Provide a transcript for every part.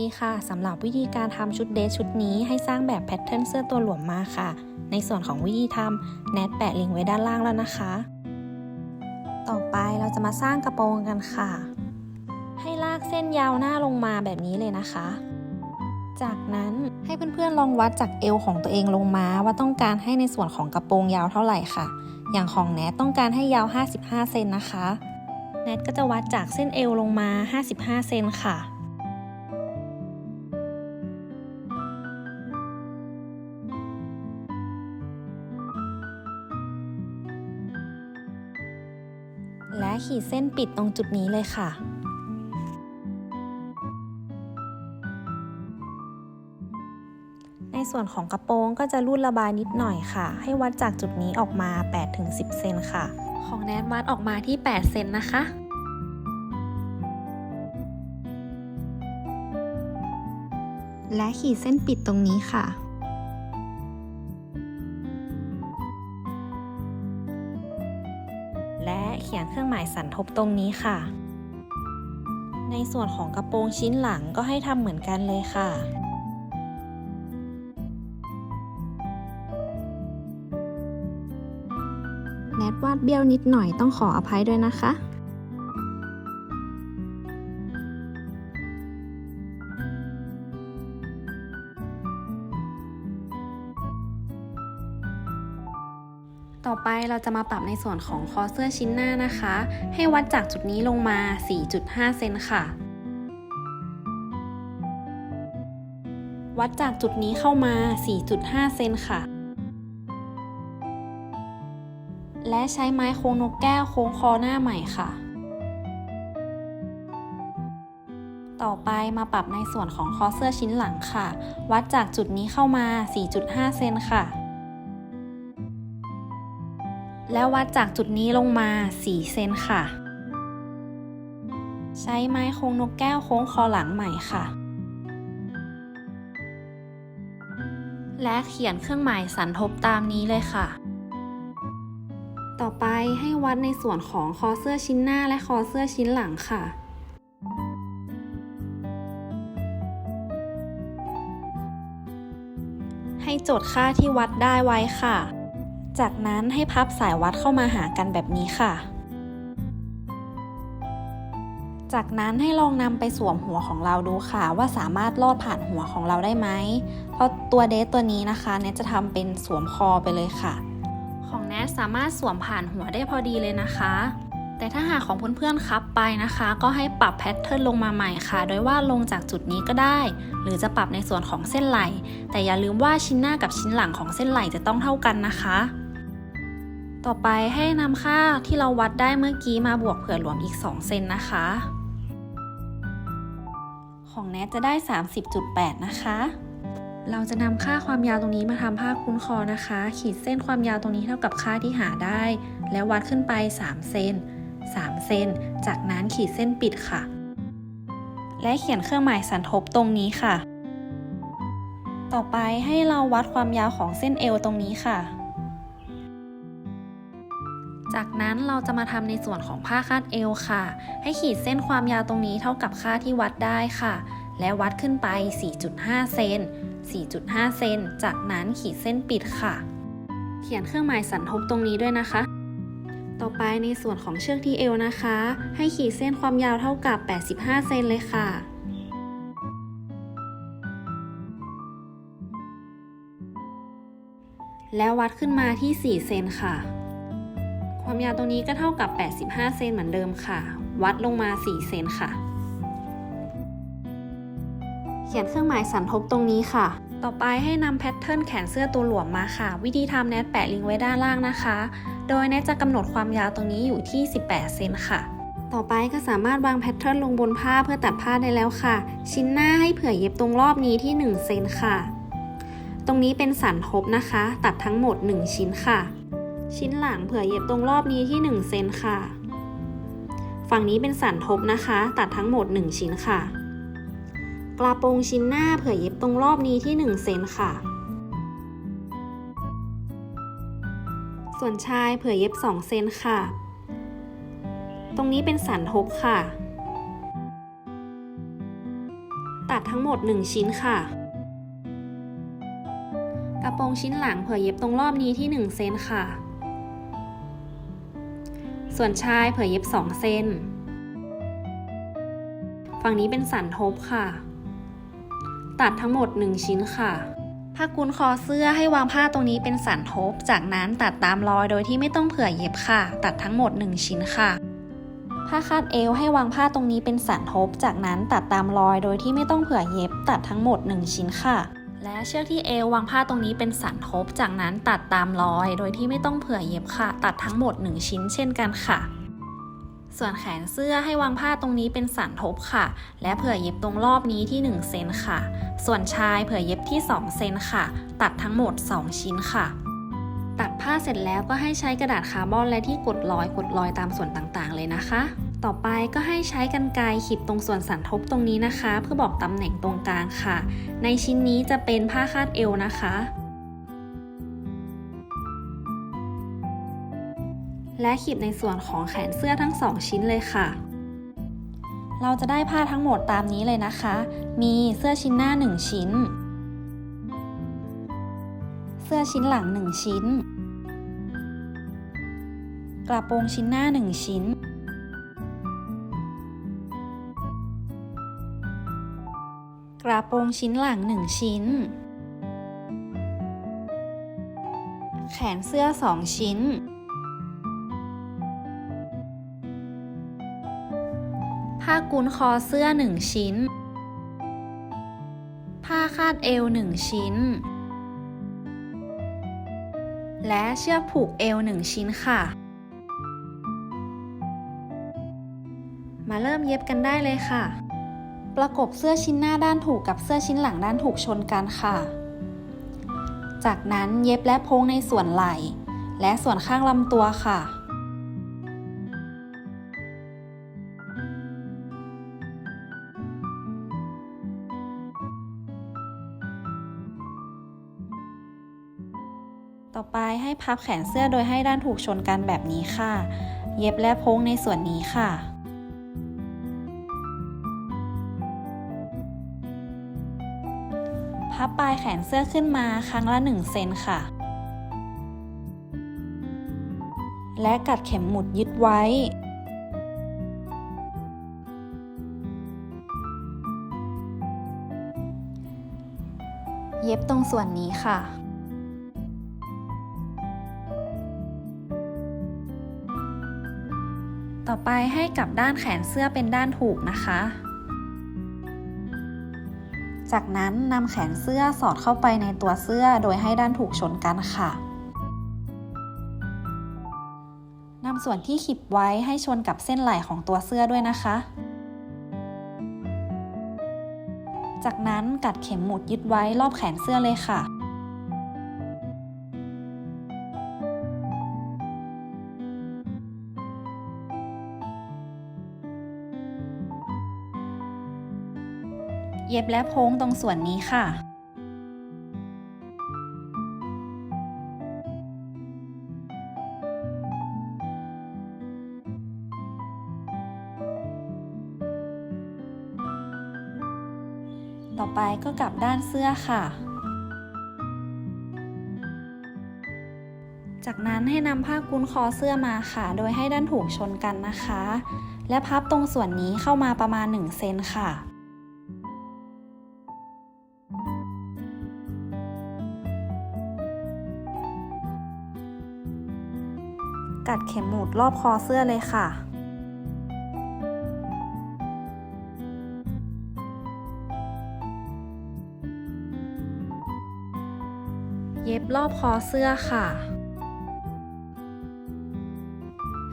ดีค่ะสำหรับวิธีการทำชุดเดรสชุดนี้ให้สร้างแบบแพทเทิร์นเสื้อตัวหลวมมาค่ะ ในส่วนของวิธีทำแนทแปะลิงก์ไว้ด้านล่างแล้วนะคะ ต่อไปเราจะมาสร้างกระโปรงกันค่ะ ให้ลากเส้นยาวหน้าลงมาแบบนี้เลยนะคะ จากนั้นให้เพื่อนๆลองวัดจากเอวของตัวเองลงมาว่าต้องการให้ในส่วนของกระโปรงยาวเท่าไหร่ค่ะ อย่างของแนทต้องการให้ยาว 55 เซนนะคะ แนทก็จะวัดจากเส้นเอวลงมา 55 เซนค่ะ ขีดเส้นปิดตรงจุดนี้เลยค่ะ ในส่วนของกระโปรงก็จะรูดระบายนิดหน่อยค่ะ ให้วัดจากจุดนี้ออกมา 8-10 เซนค่ะ ของแนทวัดออกมาที่ 8 เซนนะคะและขีดเส้นปิดตรงนี้ค่ะและ รื่องหมายสันทบตรงนี้ค่ะ ในส่วนของกระโปรงชิ้นหลังก็ให้ทำเหมือนกันเลยค่ะแนทวาดเบี้ยวนิดหน่อยต้องขออภัยด้วยนะคะ ต่อไปเราจะมาปรับในส่วนของคอเสื้อชิ้นหน้านะคะ ให้วัดจากจุดนี้ลงมา 4.5 เซนค่ะ วัดจากจุดนี้เข้ามา 4.5 เซนค่ะ และใช้ไม้โค้งนกแก้วโค้งคอหน้าใหม่ค่ะ ต่อไปมาปรับในส่วนของคอเสื้อชิ้นหลังค่ะ วัดจากจุดนี้เข้ามา 4.5 เซนค่ะ แล้ววัดจากจุดนี้ลงมา 4 เซนค่ะ ใช้ไม้โค้งนกแก้วโค้งคอหลังใหม่ค่ะ และเขียนเครื่องหมายสันทบตามนี้เลยค่ะ ต่อไปให้วัดในส่วนของคอเสื้อชิ้นหน้าและคอเสื้อชิ้นหลังค่ะให้จดค่าที่วัดได้ไว้ค่ะ จากนั้นให้พับสายวัดเข้ามาหากันแบบนี้ค่ะ จากนั้นให้ลองนำไปสวมหัวของเราดูค่ะ ว่าสามารถลอดผ่านหัวของเราได้ไหม เพราะตัวเดทตัวนี้นะคะเนจะทำเป็นสวมคอไปเลยค่ะ ของแนทสามารถสวมผ่านหัวได้พอดีเลยนะคะ แต่ถ้าหากของเพื่อนๆครับไปนะคะ ก็ให้ปรับแพทเทิร์นลงมาใหม่ค่ะ โดยว่าลงจากจุดนี้ก็ได้ หรือจะปรับในส่วนของเส้นไหล่ แต่อย่าลืมว่าชิ้นหน้ากับชิ้นหลังของเส้นไหล่จะต้องเท่ากันนะคะ ต่อไปให้นำค่าที่เราวัดได้เมื่อกี้มาบวกเผื่อหลวมอีก 2 เซนนะคะ ของแนทจะได้ 30.8 นะคะ เราจะนำค่าความยาวตรงนี้มาทำผ้าคุ้นคอนะคะ ขีดเส้นความยาวตรงนี้เท่ากับค่าที่หาได้ แล้ววัดขึ้นไป 3 เซน3 เซน จากนั้นขีดเส้นปิดค่ะ และเขียนเครื่องหมายสันทบตรงนี้ค่ะ ต่อไปให้เราวัดความยาวของเส้นเอวตรงนี้ค่ะ จากนั้นเราจะมาทำในส่วนของผ้าคาดเอวค่ะ ให้ขีดเส้นความยาวตรงนี้เท่ากับค่าที่วัดได้ค่ะ และวัดขึ้นไป 4.5 เซน 4.5 เซน จากนั้นขีดเส้นปิดค่ะ เขียนเครื่องหมายสันทบตรงนี้ด้วยนะคะ ต่อไปในส่วนของเชือกที่เอวนะคะ ให้ขีดเส้นความยาวเท่ากับ 85 เซนเลยค่ะแล้ววัดขึ้นมาที่ 4 เซนค่ะ ความยาวตรงนี้ก็เท่ากับ 85 เซนเหมือนเดิมค่ะ วัดลงมา 4 เซนค่ะ เขียนเครื่องหมายสันทบตรงนี้ค่ะ ต่อไปให้นำแพทเทิร์นแขนเสื้อตัวหลวมมาค่ะ วิธีทำแนทแปะลิงก์ไว้ด้านล่างนะคะ โดยแนทจะกำหนดความยาวตรงนี้อยู่ที่ 18 เซนค่ะต่อไปก็สามารถวางแพทเทิร์นลงบนผ้าเพื่อตัดผ้าได้แล้วค่ะ ชิ้นหน้าให้เผื่อเย็บตรงรอบนี้ที่ 1 เซนค่ะ ตรงนี้เป็นสันทบนะคะ ตัดทั้งหมด 1 ชิ้นค่ะ ชิ้นหลังเผื่อเย็บตรงรอบนี้ที่1เซนค่ะ ฝั่งนี้เป็นสันทบนะคะ ตัดทั้งหมด 1 ชิ้นค่ะ กระโปรงชิ้นหน้าเผื่อเย็บตรงรอบนี้ที่1เซนค่ะ ส่วนชายเผื่อเย็บ2เซนค่ะ ตรงนี้เป็นสันทบค่ะ ตัดทั้งหมด 1 ชิ้นค่ะกระโปรงชิ้นหลังเผื่อเย็บตรงรอบนี้ที่ 1 เซนค่ะ ส่วนชายเผื่อเย็บ 2เซนฝั่งนี้เป็นสันทบค่ะ ตัดทั้งหมด 1 ชิ้นค่ะ ผ้ากุนคอเสื้อให้วางผ้าตรงนี้เป็นสันทบ จากนั้นตัดตามรอยโดยที่ไม่ต้องเผื่อเย็บค่ะ ตัดทั้งหมด 1 ชิ้นค่ะ ผ้าคาดเอวให้วางผ้าตรงนี้เป็นสันทบ จากนั้นตัดตามรอยโดยที่ไม่ต้องเผื่อเย็บ ตัดทั้งหมด 1 ชิ้นค่ะ และเชือกที่เอววางผ้าตรงนี้เป็นสันทบ จากนั้นตัดตามรอย โดยที่ไม่ต้องเผื่อเย็บค่ะ ตัดทั้งหมด 1 ชิ้นเช่นกันค่ะ ส่วนแขนเสื้อให้วางผ้าตรงนี้เป็นสันทบค่ะ และเผื่อเย็บตรงรอบนี้ที่1เซนค่ะ ส่วนชายเผื่อเย็บที่2เซนค่ะ ตัดทั้งหมด 2 ชิ้นค่ะตัดผ้าเสร็จแล้วก็ให้ใช้กระดาษคาร์บอนและที่กดรอยกดรอยตามส่วนต่างๆ เลยนะคะ ต่อไปก็ให้ใช้กรรไกรขีดตรงส่วนสันทบตรงนี้นะคะ เพื่อบอกตำแหน่งตรงกลางค่ะ ในชิ้นนี้จะเป็นผ้าคาดเอวนะคะ และขีดในส่วนของแขนเสื้อทั้งสองชิ้นเลยค่ะ เราจะได้ผ้าทั้งหมดตามนี้เลยนะคะ มีเสื้อชิ้นหน้า 1 ชิ้น เสื้อชิ้นหลัง 1 ชิ้น กระโปรงชิ้นหน้า 1 ชิ้น กระโปรงชิ้นหลัง 1 ชิ้น แขนเสื้อ 2 ชิ้น ผ้ากุนคอเสื้อ 1 ชิ้น ผ้าคาดเอว 1 ชิ้น และเชือกผูกเอว 1 ชิ้นค่ะ มาเริ่มเย็บกันได้เลยค่ะ ประกบเสื้อชิ้นหน้าด้านถูกกับเสื้อชิ้นหลังด้านถูกชนกันค่ะ จากนั้นเย็บและโพ้งในส่วนไหล่ และส่วนข้างลำตัวค่ะต่อไปให้พับแขนเสื้อโดยให้ด้านถูกชนกันแบบนี้ค่ะ เย็บและโพ้งในส่วนนี้ค่ะ พับปลายแขนเสื้อขึ้นมาครั้งละ 1 เซนค่ะ และกัดเข็มหมุดยึดไว้ เย็บตรงส่วนนี้ค่ะต่อไปให้กลับด้านแขนเสื้อเป็นด้านถูกนะคะ จากนั้นนำแขนเสื้อสอดเข้าไปในตัวเสื้อโดยให้ด้านถูกชนกันค่ะนำส่วนที่ขีบไว้ให้ชนกับเส้นไหล่ของตัวเสื้อด้วยนะคะ จากนั้นกัดเข็มหมุดยึดไว้รอบแขนเสื้อเลยค่ะ เย็บและโพ้งตรงส่วนนี้ค่ะ ต่อไปก็กลับด้านเสื้อค่ะ จากนั้นให้นำผ้ากุ้นคอเสื้อมาค่ะ โดยให้ด้านถูกชนกันนะคะ และพับตรงส่วนนี้เข้ามาประมาณ 1 เซนค่ะ กัดเข็มหมุดรอบคอเสื้อเลยค่ะ เย็บรอบคอเสื้อค่ะ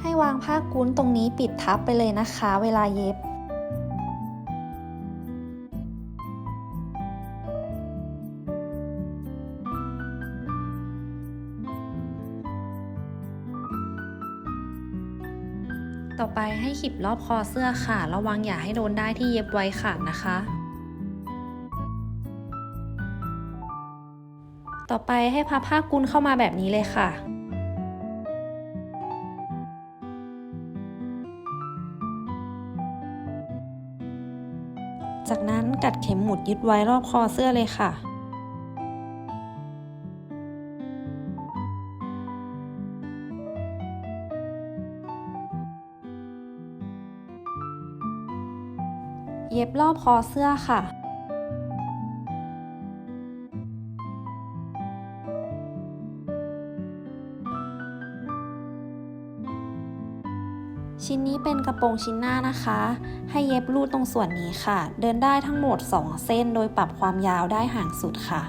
ให้วางผ้ากุ้นตรงนี้ปิดทับไปเลยนะคะ เวลาเย็บ ให้ขีบรอบคอเสื้อค่ะ ระวังอย่าให้โดนได้ที่เย็บไว้ขาดนะคะ ต่อไปให้พับผ้ากุนเข้ามาแบบนี้เลยค่ะจากนั้นกัดเข็มหมุดยึดไว้รอบคอเสื้อเลยค่ะ ย็บรอบคอเสื้อค่ะ ชิ้นนี้เป็นกระโปรงชิ้นหน้านะคะ ให้เย็บรูดตรงส่วนนี้ค่ะ เดินได้ทั้งหมด 2 เส้นโดยปรับความยาวได้ห่างสุดค่ะ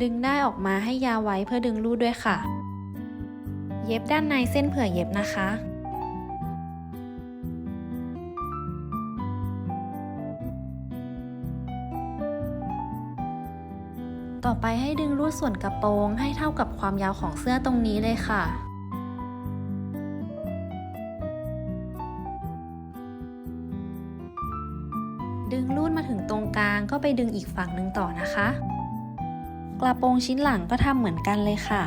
ดึงได้ออกมาให้ยาวไว้เพื่อดึงรูดด้วยค่ะเย็บด้านในเส้นเผื่อเย็บนะคะ อไปให้ดึงรูดส่วนกระโปรงให้เท่ากับความยาวของเสื้อตรงนี้เลยค่ะดึงรูดมาถึงตรงกลางก็ไปดึงอีกฝั่งหนึ่งต่อนะคะ กระโปรงชิ้นหลังก็ทำเหมือนกันเลยค่ะ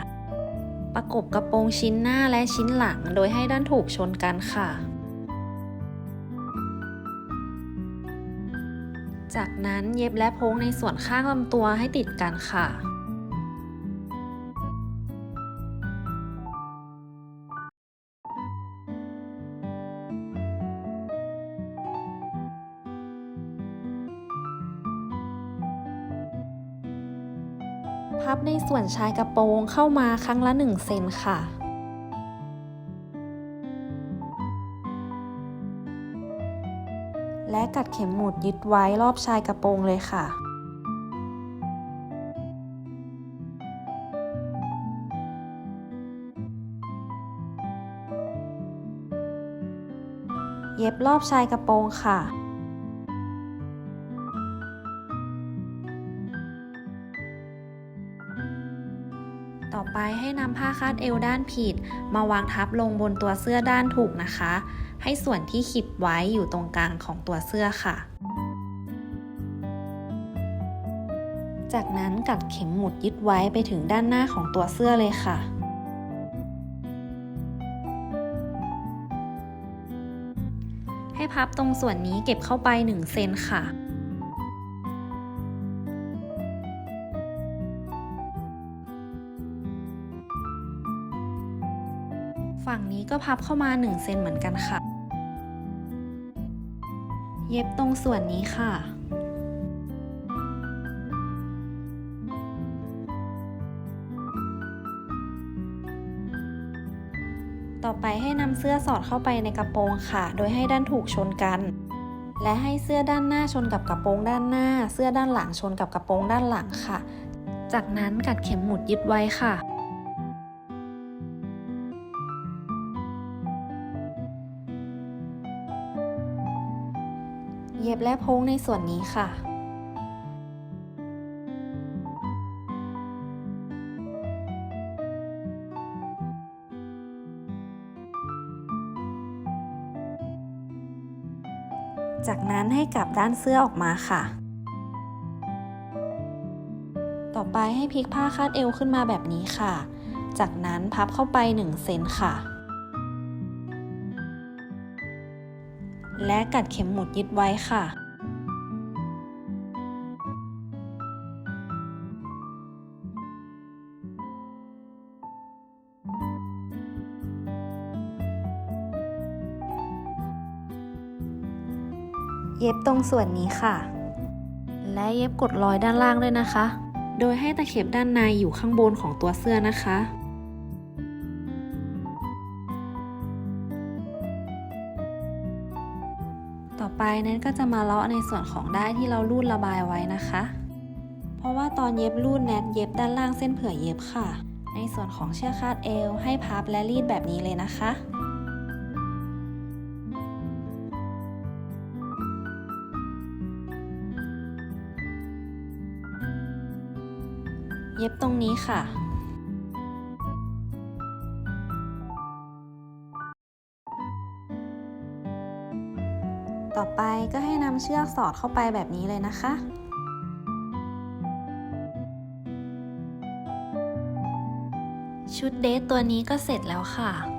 ประกบกระโปรงชิ้นหน้าและชิ้นหลังโดยให้ด้านถูกชนกันค่ะ จากนั้นเย็บและโพ้งในส่วนข้างลำตัวให้ติดกันค่ะพับในส่วนชายกระโปรงเข้ามาครั้งละ 1 เซนค่ะ กัดเข็มหมุดยึดไว้รอบชายกระโปรงเลยค่ะเย็บรอบชายกระโปรงค่ะ ไปให้นำผ้าคาดเอวด้านผิด มาวางทับลงบนตัวเสื้อด้านถูกนะคะ ให้ส่วนที่ขีบไว้อยู่ตรงกลางของตัวเสื้อค่ะ จากนั้นกัดเข็มหมุดยึดไว้ไปถึงด้านหน้าของตัวเสื้อเลยค่ะให้พับตรงส่วนนี้เก็บเข้าไป 1 เซนค่ะ ก็พับเข้ามา1เซนเหมือนกันค่ะ เย็บตรงส่วนนี้ค่ะต่อไปให้นำเสื้อสอดเข้าไปในกระโปรงค่ะ โดยให้ด้านถูกชนกัน และให้เสื้อด้านหน้าชนกับกระโปรงด้านหน้า เสื้อด้านหลังชนกับกระโปรงด้านหลังค่ะ จากนั้นกัดเข็มหมุดยึดไว้ค่ะ บและโพ้งในส่วนนี้ค่ะจากนั้นให้กลับด้านเสื้อออกมาค่ะ ต่อไปให้พลิกผ้าคาดเอวขึ้นมาแบบนี้ค่ะ จากนั้นพับเข้าไป 1 เซนค่ะ และกัดเข็มหมุดยึดไว้ค่ะ เย็บตรงส่วนนี้ค่ะ และเย็บกดรอยด้านล่างด้วยนะคะ โดยให้ตะเข็บด้านในอยู่ข้างบนของตัวเสื้อนะคะ นั้นก็จะมาเลาะในส่วนของได้ที่เราลูดระบายไว้นะคะ เพราะว่าตอนเย็บลูดแนทเย็บด้านล่างเส้นเผื่อเย็บค่ะ ในส่วนของเชือกคาดเอวให้พับและรีดแบบนี้เลยนะคะเย็บตรงนี้ค่ะ ต่อไปก็ให้นำเชือกสอดเข้าไปแบบนี้เลยนะคะชุดเดทตัวนี้ก็เสร็จแล้วค่ะ